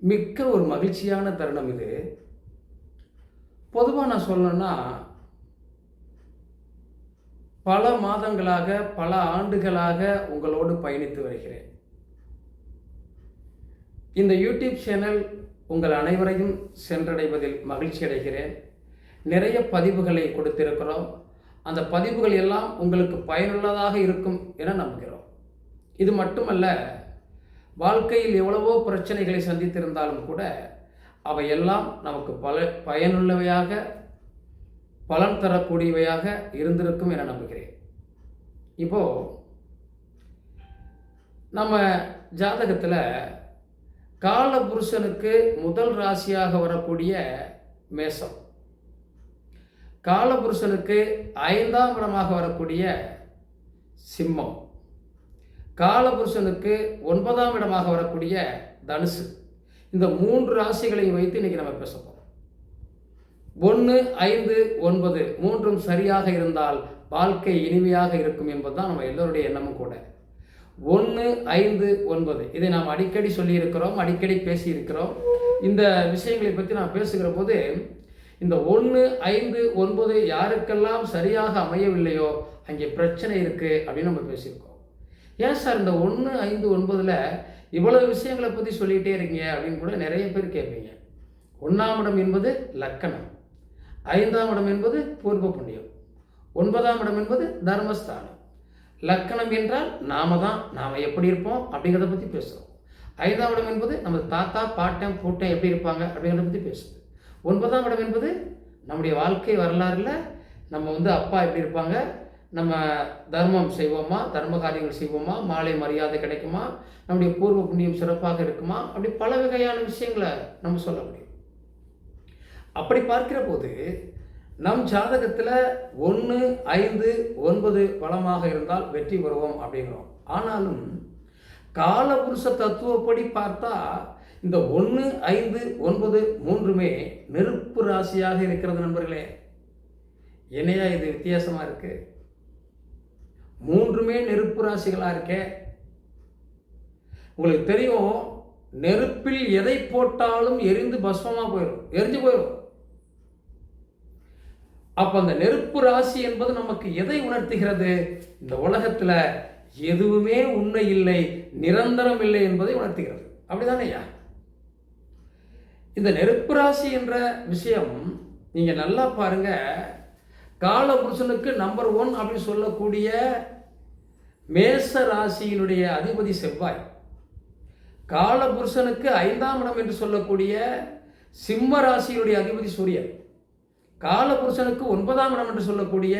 மிக்க ஒரு மகிழ்ச்சியான தருணம் இது. பொதுவாக நான் சொல்லணும்னா பல மாதங்களாக பல ஆண்டுகளாக உங்களோடு பயணித்து வருகிறேன். இந்த யூடியூப் சேனல் உங்கள் அனைவரையும் சென்றடைவதில் மகிழ்ச்சி அடைகிறேன். நிறைய பதிவுகளை கொடுத்திருக்கிறோம். அந்த பதிவுகள் எல்லாம் உங்களுக்கு பயனுள்ளதாக இருக்கும் என நம்புகிறோம். இது மட்டுமல்ல வாழ்க்கையில் எவ்வளவோ பிரச்சனைகளை சந்தித்திருந்தாலும் கூட அவையெல்லாம் நமக்கு பல பயனுள்ளவையாக பலன் தரக்கூடியவையாக இருந்திருக்கும் என நம்புகிறேன். இப்போ நம்ம ஜாதகத்தில் கால புருஷனுக்கு முதல் ராசியாக வரக்கூடிய மேசம் காலபுருஷனுக்கு ஐந்தாம் இடமாக வரக்கூடிய சிம்மம். காலபுருஷனுக்கு ஒன்பதாம் இடமாக வரக்கூடிய தனுசு. இந்த மூன்று ராசிகளையும் வைத்து இன்னைக்கு நம்ம பேச போகிறோம் ஒன்று ஐந்து ஒன்பது மூன்றும் சரியாக இருந்தால் வாழ்க்கை இனிமையாக இருக்கும் என்பதுதான் நம்ம எல்லோருடைய எண்ணமும் கூட. ஒன்று ஐந்து ஒன்பது. இதை நாம் அடிக்கடி சொல்லியிருக்கிறோம் அடிக்கடி பேசியிருக்கிறோம். இந்த விஷயங்களை பற்றி நான் பேசுகிற போது இந்த ஒன்று ஐந்து ஒன்பது யாருக்கெல்லாம் சரியாக அமையவில்லையோ அங்கே பிரச்சனை இருக்குது அப்படின்னு நம்ம பேசியிருக்கோம். ஏன் சார் இந்த ஒன்று ஐந்து ஒன்பதில் இவ்வளவு விஷயங்களை பற்றி சொல்லிகிட்டே இருக்கீங்க அப்படின்னு கூட நிறைய பேர் கேட்பீங்க. ஒன்றாம் இடம் என்பது லக்கணம். ஐந்தாம் இடம் என்பது பூர்வ புண்ணியம். ஒன்பதாம் இடம் என்பது தர்மஸ்தானம். லக்கணம் என்றால் நாம தான் நாம் எப்படி இருப்போம் அப்படிங்கிறத பற்றி பேசுகிறோம் ஐந்தாம் இடம் என்பது நமது தாத்தா பாட்டன் பூட்டன் எப்படி இருப்பாங்க அப்படிங்கிறத பற்றி பேசுது ஒன்பதாம் இடம் என்பது நம்முடைய வாழ்க்கை வரலாறில் நம்ம வந்து அப்பா எப்படி இருப்பாங்க நம்ம தர்மம் செய்வோமா? தர்ம காரியங்கள் செய்வோமா? மாலை மரியாதை கிடைக்குமா? நம்முடைய பூர்வ புண்ணியம் சிறப்பாக இருக்குமா? அப்படி பல வகையான விஷயங்களை நம்ம சொல்ல முடியும். அப்படி பார்க்கிற போது நம் ஜாதகத்தில் ஒன்று ஐந்து ஒன்பது பலமாக இருந்தால் வெற்றி பெறுவோம் அப்படிங்கிறோம். ஆனாலும் காலபுருஷ தத்துவப்படி பார்த்தா இந்த ஒன்று ஐந்து ஒன்பது மூன்றுமே நெருப்பு ராசியாக இருக்கிறது நண்பர்களே. என்னையா இது வித்தியாசமாக இருக்குது மூன்றுமே நெருப்பு ராசிகளாக இருக்கே. உங்களுக்கு தெரியும் நெருப்பில் எதை போட்டாலும் எரிந்து பஸ்மமாக போயிடும் எரிஞ்சு போயிடும் அப்போ அந்த நெருப்பு ராசி என்பது நமக்கு எதை உணர்த்துகிறது? இந்த உலகத்தில் எதுவுமே உண்மை இல்லை நிரந்தரம் இல்லை என்பதை உணர்த்துகிறது. அப்படிதானே ஐயா? இந்த நெருப்பு ராசி என்ற விஷயம் நீங்கள் நல்லா கால காலபுருஷனுக்கு நம்பர் ஒன் அப்படின்னு சொல்லக்கூடிய மேச ராசியினுடைய அதிபதி செவ்வாய். காலபுருஷனுக்கு ஐந்தாம் இடம் என்று சொல்லக்கூடிய சிம்ம ராசியினுடைய அதிபதி சூரியன். காலபுருஷனுக்கு ஒன்பதாம் இடம் என்று சொல்லக்கூடிய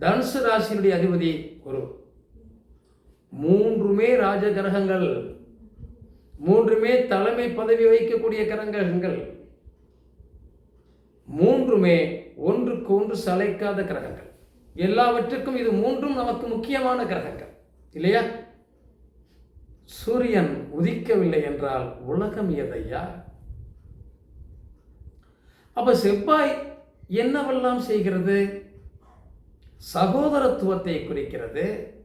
தனுசு ராசியினுடைய அதிபதி குரு. மூன்றுமே ராஜ கிரகங்கள் மூன்றுமே தலைமை பதவி வகிக்கக்கூடிய கிரகங்கள். மூன்றுமே ஒன்றுக்கு ஒன்று சளைக்காத கிரகங்கள். எல்லாவற்றுக்கும் இது மூன்றும் நமக்கு முக்கியமான கிரகங்கள். இல்லையா? சூரியன் உதிக்கவில்லை என்றால் உலகம் எதையா? அப்ப செவ்வாய் என்னவெல்லாம் செய்கிறது? சகோதரத்துவத்தை குறிக்கிறது.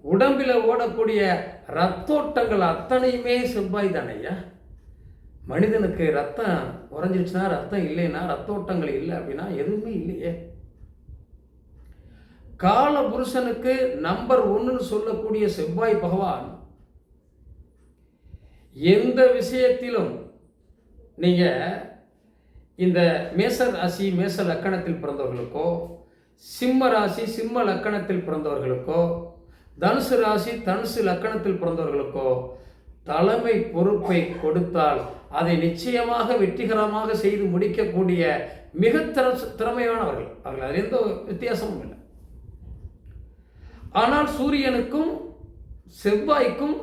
உடம்பில் ஓடக்கூடிய ரத்தோட்டங்கள் அத்தனையுமே செவ்வாய் தானையா? மனிதனுக்கு ரத்தம் உறைஞ்சிருச்சுன்னா ரத்தம் இல்லைன்னா ரத்தோட்டங்கள் இல்லை அப்படின்னா எதுவுமே இல்லையே. கால புருஷனுக்கு நம்பர் ஒன்றுன்னு சொல்லக்கூடிய செவ்வாய் பகவான் எந்த விஷயத்திலும் நீங்கள் இந்த மேச ராசி மேச லக்கணத்தில் பிறந்தவர்களுக்கோ சிம்ம ராசி சிம்ம லக்கணத்தில் பிறந்தவர்களுக்கோ தனுசு ராசி தனுசு லக்கணத்தில் பிறந்தவர்களுக்கோ தலைமை பொறுப்பை கொடுத்தால் அதை நிச்சயமாக வெற்றிகரமாக செய்து முடிக்கக்கூடிய மிக திற திறமையானவர்கள். அவர்கள் அதில் எந்த வித்தியாசமும் இல்லை. ஆனால் சூரியனுக்கும் செவ்வாய்க்கும்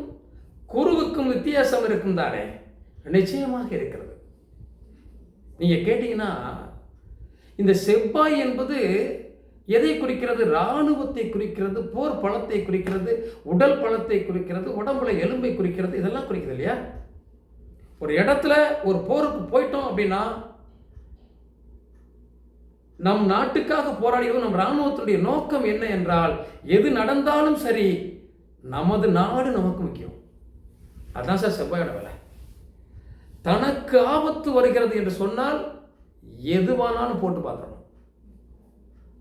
குருவுக்கும் வித்தியாசம் இருக்கும் தானே? நிச்சயமாக இருக்கிறது. நீங்கள் கேட்டீங்கன்னா இந்த செவ்வாய் என்பது எதை குறிக்கிறது? இராணுவத்தை குறிக்கிறது போர் பழத்தை குறிக்கிறது உடல் பழத்தை குறிக்கிறது உடம்புல எலும்பை குறிக்கிறது இதெல்லாம் குறிக்கிறது இல்லையா? ஒரு இடத்துல ஒரு போருக்கு போயிட்டோம் அப்படின்னா நம் நாட்டுக்காக போராடியது நம் இராணுவத்துடைய நோக்கம் என்ன என்றால் எது நடந்தாலும் சரி நமது நாடு நமக்கு முக்கியம். அதுதான் சார் செவ்வாயோட வேலை. தனக்கு ஆபத்து வருகிறது என்று சொன்னால் எதுவானாலும் போட்டு பார்க்கணும்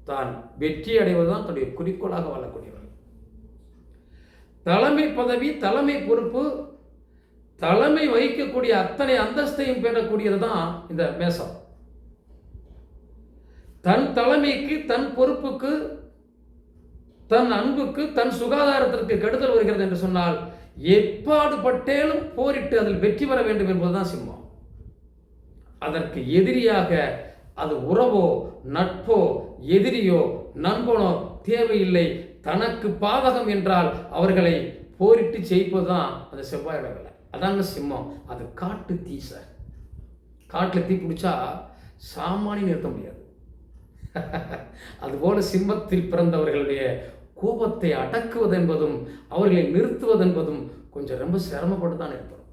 தான் வெற்றி அடைவதுதான் தன்னுடைய குறிக்கோளாக வாழக்கூடியவர் தலைமை பதவி தலைமை பொறுப்பு தலைமை வகிக்கக்கூடிய அத்தனை அந்தஸ்தையும் பெறக்கூடியது தான் இந்த மேசம். தன் தலைமைக்கு தன் பொறுப்புக்கு தன் அன்புக்கு தன் சுகாதாரத்திற்கு கெடுதல் வருகிறது என்று சொன்னால் எப்பாடுபட்டேலும் போரிட்டு அதில் வெற்றி பெற வேண்டும் என்பதுதான் சிம்மம். அதற்கு எதிரியாக அது உறவோ நட்போ எதிரியோ நண்பனோ தேவையில்லை. தனக்கு பாதகம் என்றால் அவர்களை போரிட்டு ஜெயிப்பதுதான் அந்த செவ்வாய் வேலை அதாங்க சிம்மம். அது காட்டு தீ சார். காட்டில் தீ பிடிச்சா சாமானியம் நிறுத்த முடியாது. அதுபோல சிம்மத்தில் பிறந்தவர்களுடைய கோபத்தை அடக்குவது என்பதும் அவர்களை நிறுத்துவது என்பதும் கொஞ்சம் ரொம்ப சிரமப்பட்டு தான் ஏற்படும்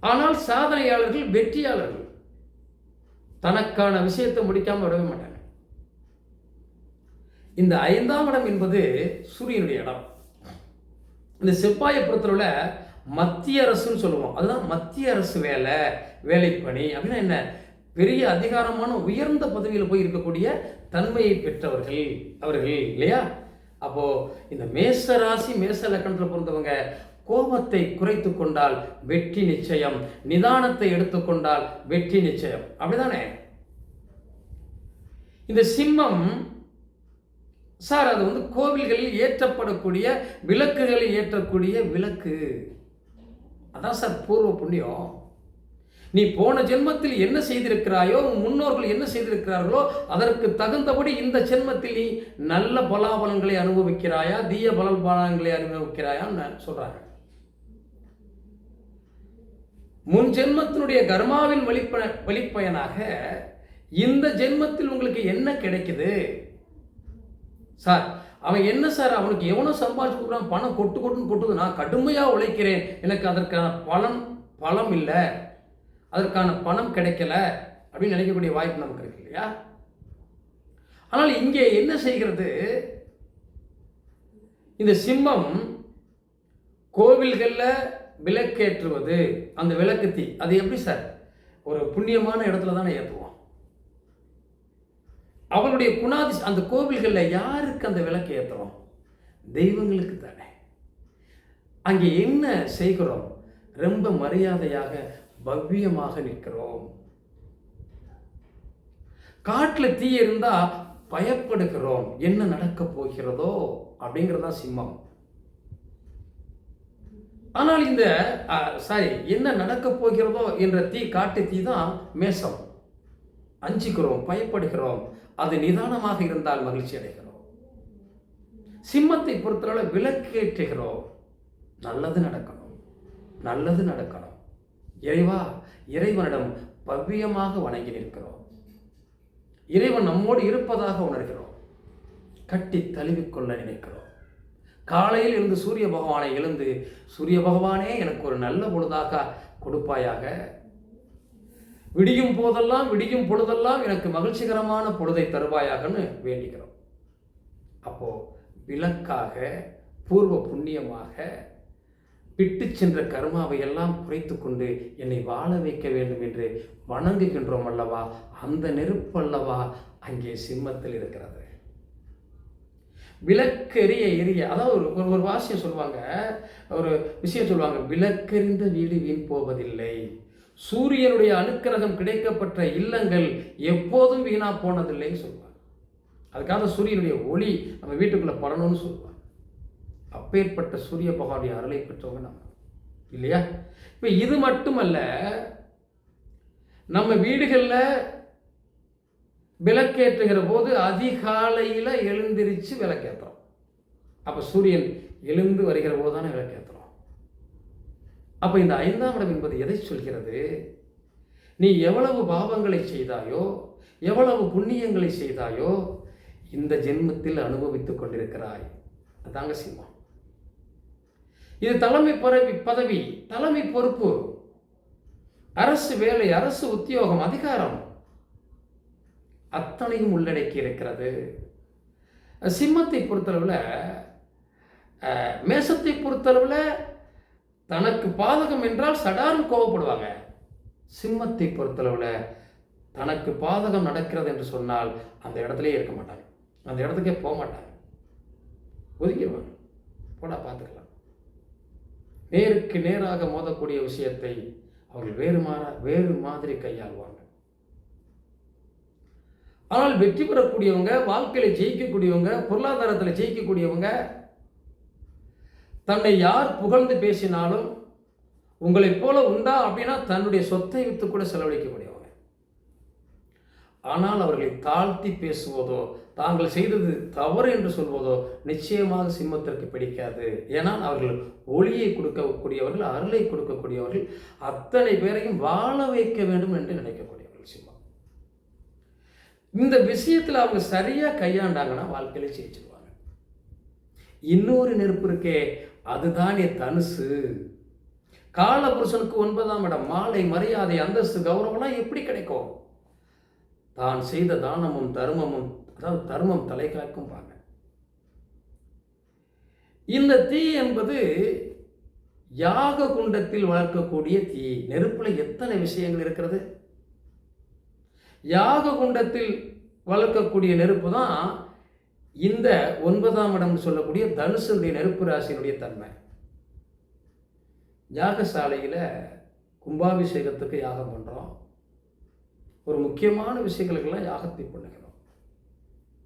ஆனால் சாதனையாளர்கள் வெற்றியாளர்கள். தனக்கான விஷயத்தை முடிக்காமல் விடவே மாட்டாங்க. இந்த ஐந்தாம் இடம் என்பது சூரியனுடைய இடம். இந்த செவ்வாயை பொறுத்தளவில் மத்திய அரசுன்னு சொல்லுவோம். அதுதான் மத்திய அரசு வேலை வேலைப்பணி அப்படின்னா என்ன? பெரிய அதிகாரமான உயர்ந்த பதவியில் போய் இருக்கக்கூடிய தன்மையை பெற்றவர்கள் அவர்கள் இல்லையா? அப்போ இந்த மேச ராசி மேச லக்கணத்தில் பிறந்தவங்க கோபத்தை குறைத்து கொண்டால் வெற்றி நிச்சயம் நிதானத்தை எடுத்துக்கொண்டால் வெற்றி நிச்சயம். அப்படிதானே? இந்த சிம்மம் சார் அது வந்து கோவில்களில் ஏற்றப்படக்கூடிய விளக்குகளில் ஏற்றக்கூடிய விளக்கு. அதான் சார் பூர்வ புண்ணியம். நீ போன ஜென்மத்தில் என்ன செய்திருக்கிறாயோ உன் முன்னோர்கள் என்ன செய்திருக்கிறார்களோ அதற்கு தகுந்தபடி இந்த ஜென்மத்தில் நீ நல்ல பலாபலங்களை அனுபவிக்கிறாயா தீய பலன்களை அனுபவிக்கிறாயான்னு சொல்கிறாங்க முன் ஜென்மத்தினுடைய கர்மாவின் வழிப்ப வழிப்பயனாக இந்த ஜென்மத்தில் உங்களுக்கு என்ன கிடைக்குது? சார் அவன் என்ன சார் அவனுக்கு எவனோ சம்பாதிச்சு கொடுக்குறான் பணம் கொட்டு கொட்டுன்னு கொட்டுது நான் கடுமையாக உழைக்கிறேன். எனக்கு அதற்கான பலன் பலம் இல்லை. அதற்கான பணம் கிடைக்கல அப்படின்னு நினைக்கக்கூடிய வாய்ப்பு நமக்கு இருக்கு இல்லையா? ஆனால் இங்கே என்ன செய்கிறது? இந்த சிம்மம் கோவில்களில் விளக்கேற்றுவது. அந்த விளக்கு தீ அது எப்படி சார்? ஒரு புண்ணியமான இடத்துல தானே ஏற்றுவோம் அவனுடைய குணாதி அந்த கோவில்களில் யாருக்கு அந்த விளக்கு ஏற்றுறோம் தெய்வங்களுக்கு தானே. அங்கே என்ன செய்கிறோம்? ரொம்ப மரியாதையாக பவ்யமாக நிற்கிறோம். காட்டில் தீ இருந்தால் பயப்படுகிறோம். என்ன நடக்க போகிறதோ? அப்படிங்கிறதா சிம்மம். ஆனால் இந்த சாரி என்ன நடக்க போகிறதோ என்ற தீ காட்டு தீ தான் மேசம். அஞ்சுக்கிறோம் பயப்படுகிறோம். அது நிதானமாக இருந்தால் மகிழ்ச்சி அடைகிறோம். சிம்மத்தை பொறுத்தளவு விளக்கேற்றுகிறோம். நல்லது நடக்கணும். நல்லது நடக்கணும். இறைவா இறைவனிடம் பவ்யமாக வணங்கி நிற்கிறோம். இறைவன் நம்மோடு இருப்பதாக உணர்கிறோம். கட்டி தழுவிக்கொள்ள நினைக்கிறோம். காலையில் இருந்து சூரிய பகவானை எழுந்து சூரிய பகவானே எனக்கு ஒரு நல்ல பொழுதாக கொடுப்பாயாக. விடியும் போதெல்லாம் விடியும் பொழுதெல்லாம் எனக்கு மகிழ்ச்சிகரமான பொழுதை தருவாயாகன்னு வேண்டிக்கிறோம். அப்போ விளக்காக பூர்வ புண்ணியமாக விட்டு சென்ற கர்மாவை எல்லாம் குறைத்து கொண்டு என்னை வாழ வைக்க வேண்டும் என்று வணங்குகின்றோம் அல்லவா? அந்த நெருப்பு அல்லவா? அங்கே சிம்மத்தில் இருக்கிறது. விளக்கெரிய எரிய அதாவது ஒரு ஒரு வாசியம் சொல்லுவாங்க ஒரு விஷயம் சொல்லுவாங்க விளக்கெறிந்த வீடு வீண் போவதில்லை. சூரியனுடைய அனுக்கிரகம் கிடைக்கப்பட்ட இல்லங்கள் எப்போதும் வீணா போனதில்லைன்னு சொல்லுவாங்க அதுக்காக சூரியனுடைய ஒளி நம்ம வீட்டுக்குள்ளே படணும்னு சொல்லுவாங்க அப்பேற்பட்ட சூரிய பகவானுடைய அருளை பெற்றவங்க நம்ம. இல்லையா? இப்போ இது மட்டுமல்ல நம்ம வீடுகளில் விளக்கேற்றுகிற போது அதிகாலையில் எழுந்திரிச்சு விளக்கேற்றுறோம் அப்போ சூரியன் எழுந்து வருகிற போது தானே விளக்கேற்றுறோம் அப்போ இந்த ஐந்தாம் இடம் என்பது எதை சொல்கிறது? நீ எவ்வளவு பாவங்களை செய்தாயோ எவ்வளவு புண்ணியங்களை செய்தாயோ இந்த ஜென்மத்தில் அனுபவித்துக் கொண்டிருக்கிறாய். அதாங்க சிம்மம் இது தலைமை பதவி பதவி தலைமை பொறுப்பு. அரசு வேலை அரசு உத்தியோகம் அதிகாரம். அத்தனையும் உள்ளடக்கி இருக்கிறது. சிம்மத்தை பொறுத்தளவில் மேசத்தை பொறுத்தளவில் தனக்கு பாதகம் என்றால் சடார்னு கோவப்படுவாங்க சிம்மத்தை பொறுத்தளவில் தனக்கு பாதகம் நடக்கிறது என்று சொன்னால் அந்த இடத்துலயே இருக்க மாட்டாங்க. அந்த இடத்துக்கே போக மாட்டாங்க. ஒதுங்கிடுவாங்க போடா பார்த்துக்கலாம். நேருக்கு நேராக மோதக்கூடிய விஷயத்தை அவர்கள் வேறு மாற வேறு மாதிரி கையாள்வாங்க. ஆனால் வெற்றி பெறக்கூடியவங்க வாழ்க்கையில் ஜெயிக்கக்கூடியவங்க பொருளாதாரத்தில் ஜெயிக்கக்கூடியவங்க தன்னை யார் புகழ்ந்து பேசினாலும் உங்களைப் போல உண்டா அப்படின்னா தன்னுடைய சொத்தை வித்து கூட செலவழிக்க முடியவங்க ஆனால் அவர்களை தாழ்த்தி பேசுவதோ தாங்கள் செய்தது தவறு என்று சொல்வதோ நிச்சயமாக சிம்மத்திற்கு பிடிக்காது. ஏனால் அவர்கள் ஒளியை கொடுக்கக்கூடியவர்கள் அருளை கொடுக்கக்கூடியவர்கள் அத்தனை பேரையும் வாழ வைக்க வேண்டும் என்று நினைக்கக்கூடியவர்கள் சிம்மம். இந்த விஷயத்தில் அவங்க சரியாக கையாண்டாங்கன்னா வாழ்க்கையில் ஜெயிச்சிருவாங்க. இன்னொரு நெருப்பு இருக்கே அதுதானே தனுசு. காலபுருஷனுக்கு ஒன்பதாம் இடம் மாலை மரியாதை அந்தஸ்து கௌரவம்லாம் எப்படி கிடைக்கும்? தான் செய்த தானமும் தர்மமும் அதாவது தர்மம் தலை காக்கும் பாங்க இந்த தீ என்பது யாக குண்டத்தில் வளர்க்கக்கூடிய தீ. நெருப்பில் எத்தனை விஷயங்கள் இருக்கிறது? யாக குண்டத்தில் வளர்க்கக்கூடிய நெருப்பு தான் இந்த ஒன்பதாம் இடம் சொல்லக்கூடிய தனுசனுடைய நெருப்பு ராசியினுடைய தன்மை. யாகசாலையில் கும்பாபிஷேகத்துக்கு யாகம் பண்ணுறோம் ஒரு முக்கியமான விஷயங்களுக்கெல்லாம் யாகத்தை பண்ணுகிறோம்.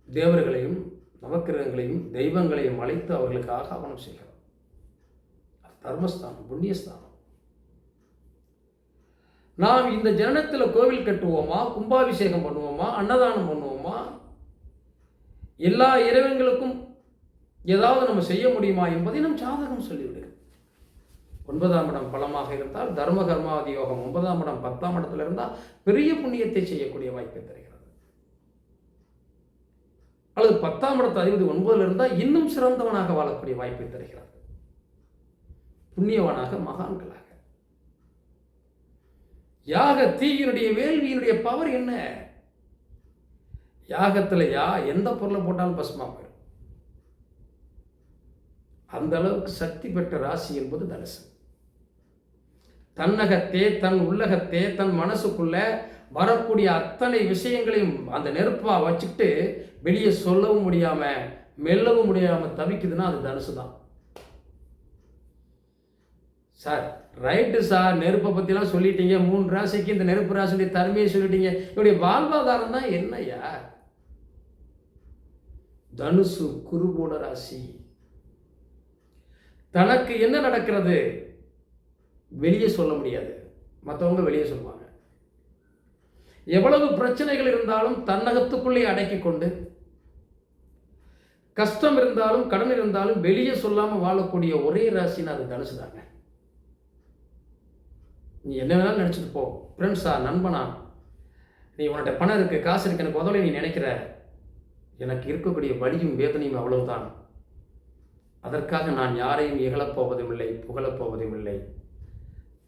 தேவர்களையும் நவக்கிரகங்களையும் தெய்வங்களையும் அழைத்து அவர்களுக்கு ஆகாவனம் செய்கிறோம். அது தர்மஸ்தானம் புண்ணியஸ்தானம். நாம் இந்த ஜனனத்தில் கோவில் கட்டுவோமா கும்பாபிஷேகம் பண்ணுவோமா அன்னதானம் பண்ணுவோமா எல்லா இறைவன்களுக்கும் ஏதாவது நம்ம செய்ய முடியுமா என்பதை நம் ஜாதகம் சொல்லிவிடுகிறது ஒன்பதாம் இடம் பலமாக இருந்தால் தர்ம கர்மாதி யோகம். ஒன்பதாம் இடம் பத்தாம் இடத்துல இருந்தால் பெரிய புண்ணியத்தை செய்யக்கூடிய வாய்ப்பை தருகிறது. அல்லது பத்தாம் இடத்து அதிபதி ஒன்பதுல இருந்தால் இன்னும் சிறந்தவனாக வாழக்கூடிய வாய்ப்பை தருகிறது. புண்ணியவனாக மகான்களாக. யாக தீயினுடைய வேள்வியினுடைய பவர் என்ன? யாகத்துல யா எந்த பொருளை போட்டாலும் பசுமா போயிடும். அந்த அளவுக்கு சக்தி பெற்ற ராசி என்பது தனுசு. தன்னகத்தே தன் உள்ளகத்தே தன் மனசுக்குள்ள வரக்கூடிய அத்தனை விஷயங்களையும் அந்த நெருப்பாக வச்சுக்கிட்டு வெளியே சொல்லவும் முடியாமல் மெல்லவும் முடியாமல் தவிக்குதுன்னா அது தனுசு தான். சார் ரைட்டு சார் நெருப்பை பற்றிலாம் சொல்லிட்டீங்க. மூணு ராசிக்கு இந்த நெருப்பு ராசியுடைய தன்மையை சொல்லிட்டீங்க. இவருடைய வாழ்வாதாரம் தான் என்னையா தனுசு குருபோட ராசி. தனக்கு என்ன நடக்கிறது? வெளியே சொல்ல முடியாது. மற்றவங்க வெளியே சொல்லுவாங்க. எவ்வளவு பிரச்சனைகள் இருந்தாலும் தன்னகத்துக்குள்ளே அடக்கி கொண்டு கஷ்டம் இருந்தாலும் கடன் இருந்தாலும் வெளியே சொல்லாமல் வாழக்கூடிய ஒரே ராசின்னு அது தனுசு தாங்க. நீ என்ன வேணாலும் நினச்சிட்டு போ. ஃப்ரெண்ட்ஸா நண்பனா நீ உன்கிட்ட பணம் இருக்குது காசு இருக்கு எனக்கு உதவி நீ நினைக்கிற. எனக்கு இருக்கக்கூடிய வழியும் வேதனையும் அவ்வளவுதான். அதற்காக நான் யாரையும் இகழப்போவதும் இல்லை புகழப் போவதும் இல்லை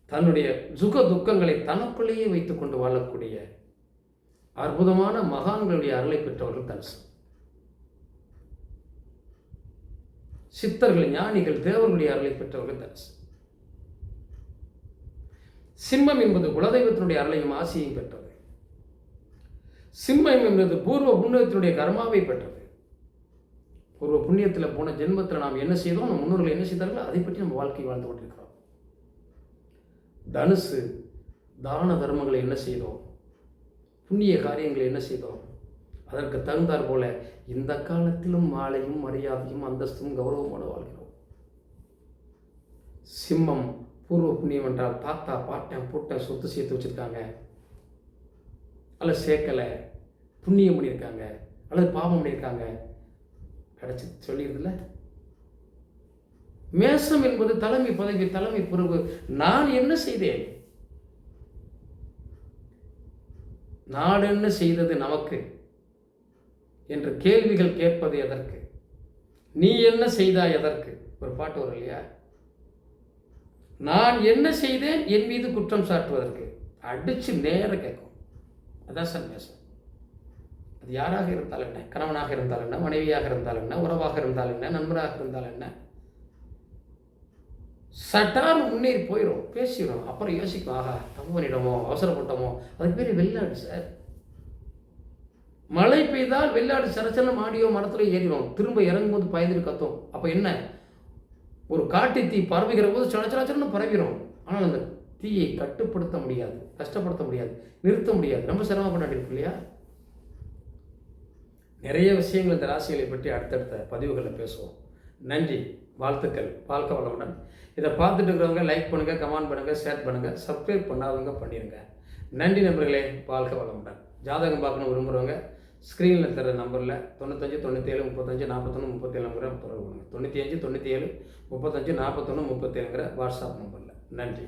தன்னுடைய சுக துக்கங்களை தனக்குள்ளேயே வைத்துக்கொண்டு வாழக்கூடிய அற்புதமான மகான்களுடைய அருளை பெற்றவர்கள் தனுசு. சித்தர்கள் ஞானிகள் தேவர்களுடைய அருளை பெற்றவர்கள் தனுசு. சிம்மம் என்பது குலதெய்வத்தினுடைய அருளையும் ஆசையும் பெற்றது சிம்மம் என்பது பூர்வ புண்ணியத்தினுடைய கர்மாவை பெற்றது. பூர்வ புண்ணியத்தில் போன ஜென்மத்தில் நாம் என்ன செய்தோம்? நம்ம முன்னோர்கள் என்ன செய்தார்கள் அதை பற்றி நம்ம வாழ்க்கை வாழ்ந்து கொண்டிருக்கிறோம். தனுசு தான தர்மங்களை என்ன செய்தோம்? புண்ணிய காரியங்களை என்ன செய்தோம்? அதற்கு தகுந்தாற் போல இந்த காலத்திலும் மாலையும் மரியாதையும் அந்தஸ்தும் கௌரவமான வாழ்கிறோம். சிம்மம் பூர்வ புண்ணியம் என்றால் தாத்தா பாட்டன் பூட்டன் சொத்து சேர்த்து வச்சுருக்காங்க. அல்லது சேர்க்கலை புண்ணியம் பண்ணியிருக்காங்க அல்லது பாவம் பண்ணியிருக்காங்க கிடச்சி சொல்லிடுதுல மேசம் என்பது தலைமை பதவி தலைமை பொறுப்பு. நான் என்ன செய்தேன்? நாடு என்ன செய்தது நமக்கு? என்று கேள்விகள் கேட்பது எதற்கு? நீ என்ன செய்தாய் எதற்கு? ஒரு பாட்டு வரும் இல்லையா? நான் என்ன செய்தேன்? என் மீது குற்றம் சாட்டுவதற்கு. அடிச்சு நேர கேட்கும். அதான் சன்னியாசம் அது யாராக இருந்தாலும் என்ன? கணவனாக இருந்தால் என்ன? மனைவியாக இருந்தால் என்ன? உறவாக இருந்தால் என்ன? நண்பராக இருந்தால் என்ன? சட்டார் முன்னேறி போயிடும் பேசிடும் அப்புறம் யோசிக்கும். ஆகா தப்பு பண்ணிட்டோமோ அவசரப்பட்டோமோ அதுக்கு பேர் வெள்ளாடு சார். மழை பெய்தால் வெள்ளாடு சரச்சன மாடியோ மரத்துல ஏறிடும். திரும்ப இறங்கும்போது பயந்துட்டு கத்தும். அப்போ என்ன? ஒரு காட்டு தீ பரவுகிற போது சட பரவிடும் ஆனால் அந்த தீயை கட்டுப்படுத்த முடியாது கஷ்டப்படுத்த முடியாது நிறுத்த முடியாது. ரொம்ப சிரமப்பட்டு இருக்கு இல்லையா? நிறைய விஷயங்கள் இந்த ராசிகளை பற்றி அடுத்தடுத்த பதிவுகளில் பேசுவோம். நன்றி வாழ்த்துக்கள் வாழ்க்க வளமுடன். இதை பார்த்துட்டு இருக்கிறவங்க லைக் பண்ணுங்கள் கமெண்ட் பண்ணுங்கள் ஷேர் பண்ணுங்கள் சப்ஸ்கிரைப் பண்ணாதவங்க பண்ணிடுங்க நன்றி நண்பர்களே வாழ்க வளமுடன். ஜாதகம் பார்க்கணும் விரும்புகிறவங்க ஸ்க்ரீனில் தர நம்பரில் தொண்ணூத்தஞ்சு தொண்ணூற்றேழு முப்பத்தஞ்சு நாற்பத்தொன்று முப்பத்தேழு நம்பரை தொடர்பு கொடுங்க தொண்ணூற்றி அஞ்சு தொண்ணூற்றி ஏழு முப்பத்தஞ்சு நாற்பத்தொன்று முப்பத்தேழுங்கிற வாட்ஸ்அப் நம்பரில் நன்றி.